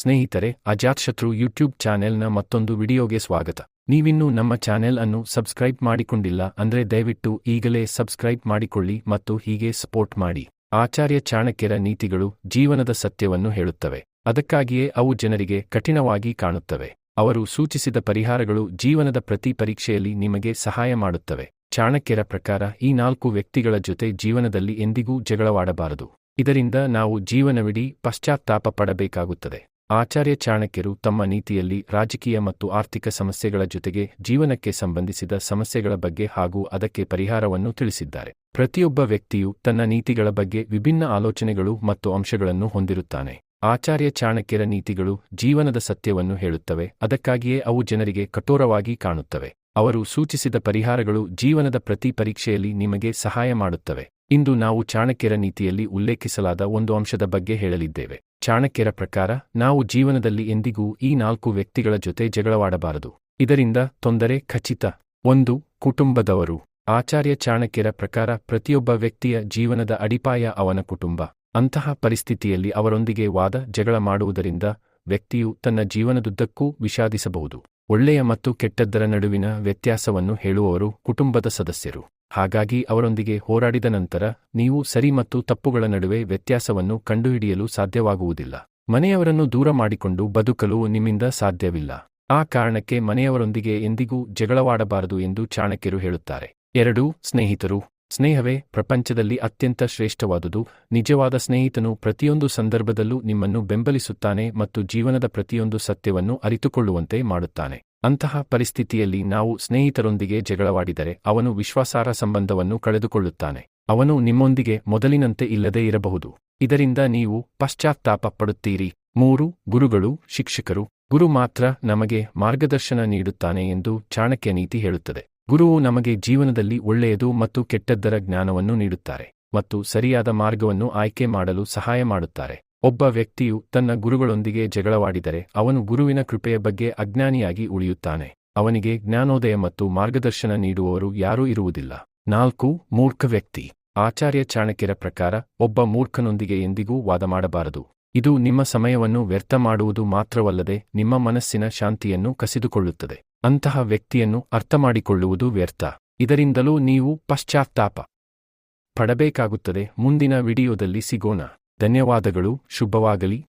ಸ್ನೇಹಿತರೆ ಅಜಾತ್ಶತ್ರು ಯೂಟ್ಯೂಬ್ ಚಾನೆಲ್ನ ಮತ್ತೊಂದು ವಿಡಿಯೋಗೆ ಸ್ವಾಗತ. ನೀವಿನ್ನೂ ನಮ್ಮ ಚಾನೆಲ್ ಅನ್ನು ಸಬ್ಸ್ಕ್ರೈಬ್ ಮಾಡಿಕೊಂಡಿಲ್ಲ ಅಂದ್ರೆ ದಯವಿಟ್ಟು ಈಗಲೇ ಸಬ್ಸ್ಕ್ರೈಬ್ ಮಾಡಿಕೊಳ್ಳಿ ಮತ್ತು ಹೀಗೆ ಸಪೋರ್ಟ್ ಮಾಡಿ. ಆಚಾರ್ಯ ಚಾಣಕ್ಯರ ನೀತಿಗಳು ಜೀವನದ ಸತ್ಯವನ್ನು ಹೇಳುತ್ತವೆ. ಅದಕ್ಕಾಗಿಯೇ ಅವು ಜನರಿಗೆ ಕಠಿಣವಾಗಿ ಕಾಣುತ್ತವೆ. ಅವರು ಸೂಚಿಸಿದ ಪರಿಹಾರಗಳು ಜೀವನದ ಪ್ರತಿ ಪರೀಕ್ಷೆಯಲ್ಲಿ ನಿಮಗೆ ಸಹಾಯ ಮಾಡುತ್ತವೆ. ಚಾಣಕ್ಯರ ಪ್ರಕಾರ ಈ ನಾಲ್ಕು ವ್ಯಕ್ತಿಗಳ ಜೊತೆ ಜೀವನದಲ್ಲಿ ಎಂದಿಗೂ ಜಗಳವಾಡಬಾರದು. ಇದರಿಂದ ನಾವು ಜೀವನವಿಡೀ ಪಶ್ಚಾತ್ತಾಪ ಪಡಬೇಕಾಗುತ್ತದೆ. ಆಚಾರ್ಯ ಚಾಣಕ್ಯರು ತಮ್ಮ ನೀತಿಯಲ್ಲಿ ರಾಜಕೀಯ ಮತ್ತು ಆರ್ಥಿಕ ಸಮಸ್ಯೆಗಳ ಜೊತೆಗೆ ಜೀವನಕ್ಕೆ ಸಂಬಂಧಿಸಿದ ಸಮಸ್ಯೆಗಳ ಬಗ್ಗೆ ಹಾಗೂ ಅದಕ್ಕೆ ಪರಿಹಾರವನ್ನು ತಿಳಿಸಿದ್ದಾರೆ. ಪ್ರತಿಯೊಬ್ಬ ವ್ಯಕ್ತಿಯು ತನ್ನ ನೀತಿಗಳ ಬಗ್ಗೆ ವಿಭಿನ್ನ ಆಲೋಚನೆಗಳು ಮತ್ತು ಅಂಶಗಳನ್ನು ಹೊಂದಿರುತ್ತಾನೆ. ಆಚಾರ್ಯ ಚಾಣಕ್ಯರ ನೀತಿಗಳು ಜೀವನದ ಸತ್ಯವನ್ನು ಹೇಳುತ್ತವೆ, ಅದಕ್ಕಾಗಿಯೇ ಅವು ಜನರಿಗೆ ಕಠೋರವಾಗಿ ಕಾಣುತ್ತವೆ. ಅವರು ಸೂಚಿಸಿದ ಪರಿಹಾರಗಳು ಜೀವನದ ಪ್ರತಿ ಪರೀಕ್ಷೆಯಲ್ಲಿ ನಿಮಗೆ ಸಹಾಯ ಮಾಡುತ್ತವೆ. ಇಂದು ನಾವು ಚಾಣಕ್ಯರ ನೀತಿಯಲ್ಲಿ ಉಲ್ಲೇಖಿಸಲಾದ ಒಂದು ಅಂಶದ ಬಗ್ಗೆ ಹೇಳಲಿದ್ದೇವೆ. ಚಾಣಕ್ಯರ ಪ್ರಕಾರ, ನಾವು ಜೀವನದಲ್ಲಿ ಎಂದಿಗೂ ಈ ನಾಲ್ಕು ವ್ಯಕ್ತಿಗಳ ಜೊತೆ ಜಗಳವಾಡಬಾರದು. ಇದರಿಂದ ತೊಂದರೆ ಖಚಿತ. ಒಂದು, ಕುಟುಂಬದವರು. ಆಚಾರ್ಯ ಚಾಣಕ್ಯರ ಪ್ರಕಾರ, ಪ್ರತಿಯೊಬ್ಬ ವ್ಯಕ್ತಿಯ ಜೀವನದ ಅಡಿಪಾಯ ಅವನ ಕುಟುಂಬ. ಅಂತಹ ಪರಿಸ್ಥಿತಿಯಲ್ಲಿ ಅವರೊಂದಿಗೆ ವಾದ, ಜಗಳ ಮಾಡುವುದರಿಂದ ವ್ಯಕ್ತಿಯು ತನ್ನ ಜೀವನದುದ್ದಕ್ಕೂ ವಿಷಾದಿಸಬಹುದು. ಒಳ್ಳೆಯ ಮತ್ತು ಕೆಟ್ಟದ್ದರ ನಡುವಿನ ವ್ಯತ್ಯಾಸವನ್ನು ಹೇಳುವವರು ಕುಟುಂಬದ ಸದಸ್ಯರು. ಹಾಗಾಗಿ ಅವರೊಂದಿಗೆ ಹೋರಾಡಿದ ನಂತರ ನೀವು ಸರಿ ಮತ್ತು ತಪ್ಪುಗಳ ನಡುವೆ ವ್ಯತ್ಯಾಸವನ್ನು ಕಂಡುಹಿಡಿಯಲು ಸಾಧ್ಯವಾಗುವುದಿಲ್ಲ. ಮನೆಯವರನ್ನು ದೂರ ಮಾಡಿಕೊಂಡು ಬದುಕಲು ನಿಮ್ಮಿಂದ ಸಾಧ್ಯವಿಲ್ಲ. ಆ ಕಾರಣಕ್ಕೆ ಮನೆಯವರೊಂದಿಗೆ ಎಂದಿಗೂ ಜಗಳವಾಡಬಾರದು ಎಂದು ಚಾಣಕ್ಯರು ಹೇಳುತ್ತಾರೆ. ಎರಡು, ಸ್ನೇಹಿತರು. ಸ್ನೇಹವೇ, ಪ್ರಪಂಚದಲ್ಲಿ ಅತ್ಯಂತ ಶ್ರೇಷ್ಠವಾದುದು. ನಿಜವಾದ ಸ್ನೇಹಿತನು ಪ್ರತಿಯೊಂದು ಸಂದರ್ಭದಲ್ಲೂ ನಿಮ್ಮನ್ನು ಬೆಂಬಲಿಸುತ್ತಾನೆ ಮತ್ತು ಜೀವನದ ಪ್ರತಿಯೊಂದು ಸತ್ಯವನ್ನು ಅರಿತುಕೊಳ್ಳುವಂತೆ ಮಾಡುತ್ತಾನೆ. ಅಂತಹ ಪರಿಸ್ಥಿತಿಯಲ್ಲಿ ನಾವು ಸ್ನೇಹಿತರೊಂದಿಗೆ ಜಗಳವಾಡಿದರೆ ಅವನು ವಿಶ್ವಾಸಾರ್ಹ ಸಂಬಂಧವನ್ನು ಕಳೆದುಕೊಳ್ಳುತ್ತಾನೆ. ಅವನು ನಿಮ್ಮೊಂದಿಗೆ ಮೊದಲಿನಂತೆ ಇಲ್ಲದೇ ಇರಬಹುದು. ಇದರಿಂದ ನೀವು ಪಶ್ಚಾತ್ತಾಪ ಪಡುತ್ತೀರಿ. ಮೂರು, ಗುರುಗಳು, ಶಿಕ್ಷಕರು. ಗುರು ಮಾತ್ರ ನಮಗೆ ಮಾರ್ಗದರ್ಶನ ನೀಡುತ್ತಾನೆ ಎಂದು ಚಾಣಕ್ಯ ನೀತಿ ಹೇಳುತ್ತದೆ. ಗುರುವು ನಮಗೆ ಜೀವನದಲ್ಲಿ ಒಳ್ಳೆಯದು ಮತ್ತು ಕೆಟ್ಟದ್ದರ ಜ್ಞಾನವನ್ನು ನೀಡುತ್ತಾರೆ ಮತ್ತು ಸರಿಯಾದ ಮಾರ್ಗವನ್ನು ಆಯ್ಕೆ ಮಾಡಲು ಸಹಾಯ ಮಾಡುತ್ತಾರೆ. ಒಬ್ಬ ವ್ಯಕ್ತಿಯು ತನ್ನ ಗುರುಗಳೊಂದಿಗೆ ಜಗಳವಾಡಿದರೆ ಅವನು ಗುರುವಿನ ಕೃಪೆಯ ಬಗ್ಗೆ ಅಜ್ಞಾನಿಯಾಗಿ ಉಳಿಯುತ್ತಾನೆ. ಅವನಿಗೆ ಜ್ಞಾನೋದಯ ಮತ್ತು ಮಾರ್ಗದರ್ಶನ ನೀಡುವವರು ಯಾರೂ ಇರುವುದಿಲ್ಲ. ನಾಲ್ಕು, ಮೂರ್ಖ ವ್ಯಕ್ತಿ. ಆಚಾರ್ಯ ಚಾಣಕ್ಯರ ಪ್ರಕಾರ ಒಬ್ಬ ಮೂರ್ಖನೊಂದಿಗೆ ಎಂದಿಗೂ ವಾದ ಮಾಡಬಾರದು ಇದು ನಿಮ್ಮ ಸಮಯವನ್ನು ವ್ಯರ್ಥ ಮಾಡುವುದು ಮಾತ್ರವಲ್ಲದೆ ನಿಮ್ಮ ಮನಸ್ಸಿನ ಶಾಂತಿಯನ್ನು ಕಸಿದುಕೊಳ್ಳುತ್ತದೆ. ಅಂತಹ ವ್ಯಕ್ತಿಯನ್ನು ಅರ್ಥಮಾಡಿಕೊಳ್ಳುವುದು ವ್ಯರ್ಥ. ಇದರಿಂದಲೂ ನೀವು ಪಶ್ಚಾತ್ತಾಪ ಪಡಬೇಕಾಗುತ್ತದೆ. ಮುಂದಿನ ವಿಡಿಯೋದಲ್ಲಿ ಸಿಗೋಣ. ಧನ್ಯವಾದಗಳು. ಶುಭವಾಗಲಿ.